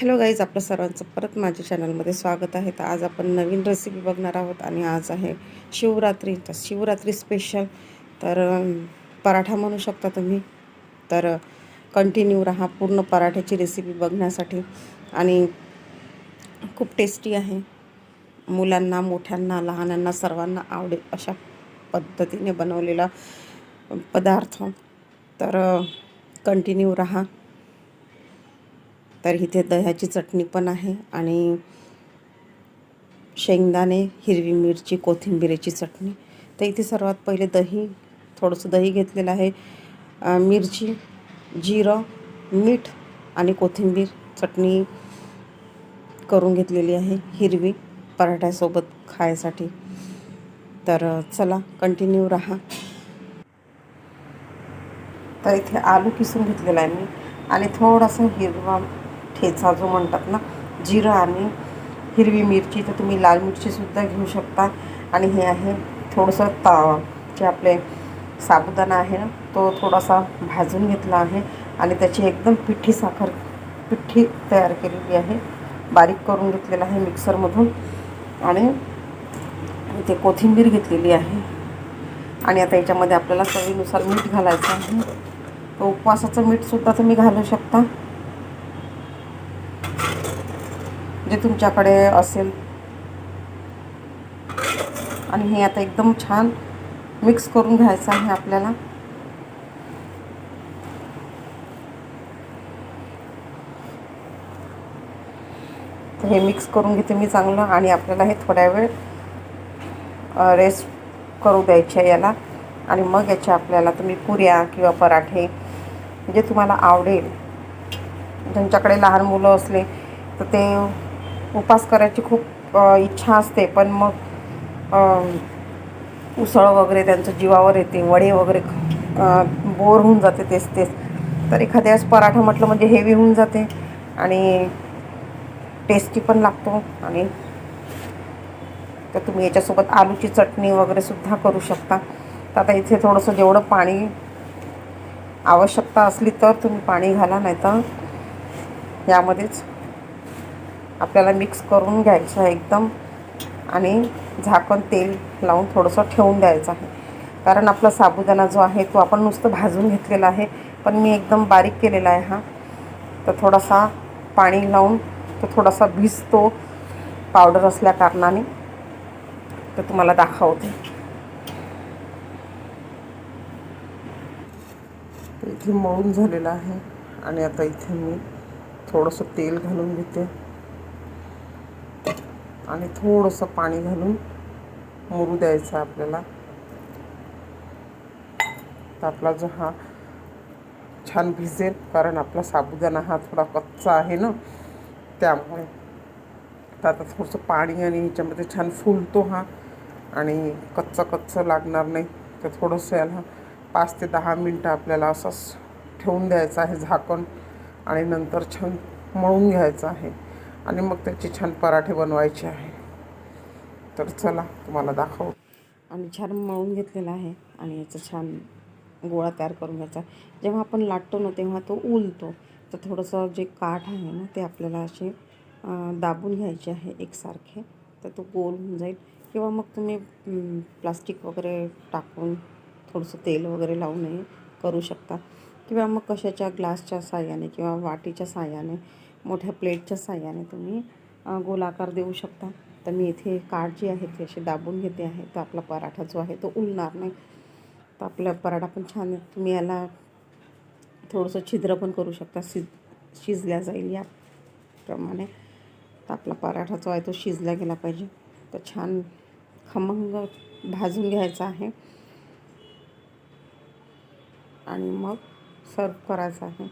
Hello guys आपलं सर्वांचं परत माझ्या चॅनलमध्ये स्वागत आहे. तर आज आपण नवीन रेसिपी बघणार आहोत आणि आज आहे शिवरात्री. तर शिवरात्री स्पेशल तर पराठा म्हणू शकता तुम्ही. तर कंटिन्यू राहा पूर्ण पराठ्याची रेसिपी बघण्यासाठी. आणि खूप टेस्टी आहे. मुलांना मोठ्यांना लहानांना सर्वांना आवडेल अशा पद्धतीने बनवलेला पदार्थ. तर कंटिन्यू राहा. तर इथे दह्याची चटणी पण आहे आणि शेंगदाणे हिरवी मिरची कोथिंबिरीची चटणी. तर इथे सर्वात पहिले दही थोडंसं दही घेतलेलं आहे. मिरची जिरं मीठ आणि कोथिंबीर चटणी करून घेतलेली आहे हिरवी पराठ्यासोबत खायसाठी. तर चला कंटिन्यू राहा. तर इथे आलू किसून घेतलेला आहे मी आणि थोडासा हिरवा ठेचा जो म्हणतात ना जिरं आणि हिरवी मिरची तर तुम्ही लाल मिरचीसुद्धा घेऊ शकता. आणि हे आहे थोडंसं ता जे आपले साबुदाणा आहे ना तो थोडासा भाजून घेतला आहे. आणि त्याची एकदम पिठी साखर पिठी तयार केलेली आहे. बारीक करून घेतलेला आहे मिक्सरमधून. आणि इथे कोथिंबीर घेतलेली आहे. आणि आता याच्यामध्ये आपल्याला चवीनुसार मीठ घालायचं आहे. तो उपवासाचं मीठसुद्धा तुम्ही घालू शकता. जे तुमच्याकडे असेल. आणि हे आता एकदम छान मिक्स करून घ्यायचं आहे आपल्याला. हे मिक्स करून घेते मी चांगलं आणि आपल्याला हे थोड्या वेळ रेस्ट करू द्यायचे याला. आणि मग याच्या आपल्याला तुम्ही पुऱ्या किंवा पराठे जे तुम्हाला आवडेल. ज्यांच्याकडे लहान मुलं असले तर ते उपास करायची खूप इच्छा असते पण मग उसळ वगैरे त्यांचं जीवावर येते वडे वगैरे बोर होऊन जाते तेच तेच. तर एखाद्या वेळेस पराठा म्हटलं म्हणजे हेवी होऊन जाते आणि टेस्टी पण लागतो आणि तर तुम्ही याच्यासोबत आलूची चटणी वगैरे सुद्धा करू शकता. तर आता इथे थोडंसं जेवढं पाणी आवश्यकता असली तर तुम्ही पाणी घाला नाही तर यामध्येच आपल्याला मिक्स करून घ्यायचं आहे एकदम. आणि झाकण तेल लावून थोडंसं ठेवून द्यायचं आहे. कारण आपला साबुदाणा जो आहे तो आपण नुसतं भाजून घेतलेला आहे. पण मी एकदम बारीक केलेला आहे हा. तर थोडासा पाणी लावून तो थोडासा भिजतो. पावडर असल्या कारणाने. तर तुम्हाला दाखवते. इथे मळून झालेलं आहे. आणि आता इथे मी थोडंसं तेल घालून घेते. आणि थोडंसं पाणी घालून मुरू द्यायचं आपल्याला. तर आपला जो हा छान भिजेल कारण आपला साबुदाणा हा थोडा कच्चा आहे ना त्यामुळे. तर आता थोडंसं पाणी आणि ह्याच्यामध्ये छान फुलतो हा आणि कच्चं कच्चं लागणार नाही. तर थोडंसं याला पाच ते दहा मिनटं आपल्याला असंच ठेवून द्यायचं आहे झाकण आणि नंतर छान मळून घ्यायचं आहे. आणि मग त्याचे छान पराठे बनवायचे आहे. तर चला तुम्हाला दाखव. आणि छान मळून घेतलेला आहे आणि याचं छान गोळा तयार करून घ्यायचा. जेव्हा आपण लाटतो ना तेव्हा तो उलतो. तर थोडंसं जे काठ आहे ना ते आपल्याला असे दाबून घ्यायचे आहे एकसारखे. तर तो गोल होऊन जाईल. किंवा मग तुम्ही प्लास्टिक वगैरे टाकून थोडंसं तेल वगैरे लावूनही करू शकता. किंवा मग कशाच्या ग्लासच्या साह्याने किंवा वाटीच्या साह्याने मोठ्या प्लेटच्या साह्याने तुम्ही गोलाकार देऊ शकता. तर मी इथे काठ जी आहे ती अशी दाबून घेते आहे. तर आपला पराठा जो आहे तो उलणार नाही. तर आपला पराठा पण छान तुम्ही याला थोडंसं छिद्र पण करू शकता. शिज शिजल्या जाईल याप्रमाणे तर आपला पराठा जो आहे तो शिजला गेला पाहिजे. तर छान खमंग भाजून घ्यायचा आहे. आणि मग सर्व करायचं आहे.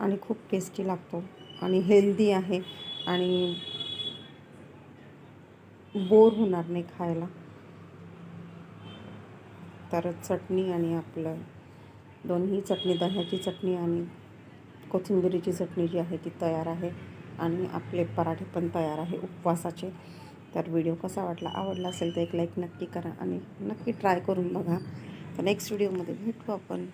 आणि खूप टेस्टी लागतो. आणि हेल्दी आहे. आणि बोर होणार नाही खायला. तर चटणी आणि आपलं दोन्ही चटणी दह्याची चटणी आणि कोथिंबिरीची चटणी जी आहे ती तयार आहे. आणि आपले पराठे पण तयार आहे उपवासाचे. तर व्हिडिओ कसा वाटला आवडला असेल तर एक लाईक नक्की करा. आणि नक्की ट्राय करून बघा. तर नेक्स्ट व्हिडिओमध्ये भेटू आपण.